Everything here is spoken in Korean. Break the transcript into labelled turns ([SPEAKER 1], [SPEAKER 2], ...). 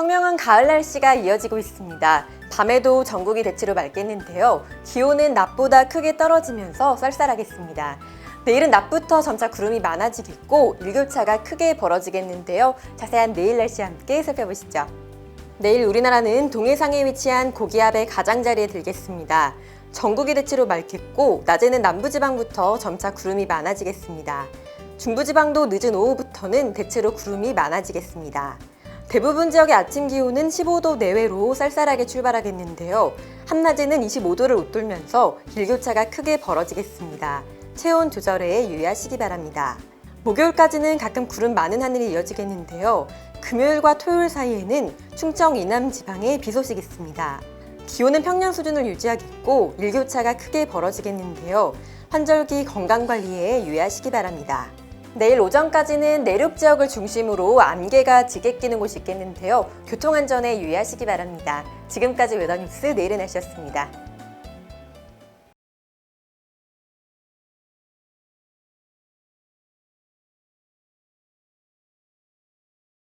[SPEAKER 1] 청명한 가을 날씨가 이어지고 있습니다. 밤에도 전국이 대체로 맑겠는데요. 기온은 낮보다 크게 떨어지면서 쌀쌀하겠습니다. 내일은 낮부터 점차 구름이 많아지겠고 일교차가 크게 벌어지겠는데요. 자세한 내일 날씨 함께 살펴보시죠. 내일 우리나라는 동해상에 위치한 고기압의 가장자리에 들겠습니다. 전국이 대체로 맑겠고 낮에는 남부지방부터 점차 구름이 많아지겠습니다. 중부지방도 늦은 오후부터는 대체로 구름이 많아지겠습니다. 대부분 지역의 아침 기온은 15도 내외로 쌀쌀하게 출발하겠는데요. 한낮에는 25도를 웃돌면서 일교차가 크게 벌어지겠습니다. 체온 조절에 유의하시기 바랍니다. 목요일까지는 가끔 구름 많은 하늘이 이어지겠는데요. 금요일과 토요일 사이에는 충청 이남 지방에 비 소식이 있습니다. 기온은 평년 수준을 유지하겠고 일교차가 크게 벌어지겠는데요. 환절기 건강 관리에 유의하시기 바랍니다. 내일 오전까지는 내륙 지역을 중심으로 안개가 지게 끼는 곳이 있겠는데요. 교통안전에 유의하시기 바랍니다. 지금까지 웨더뉴스 내일의 날씨였습니다.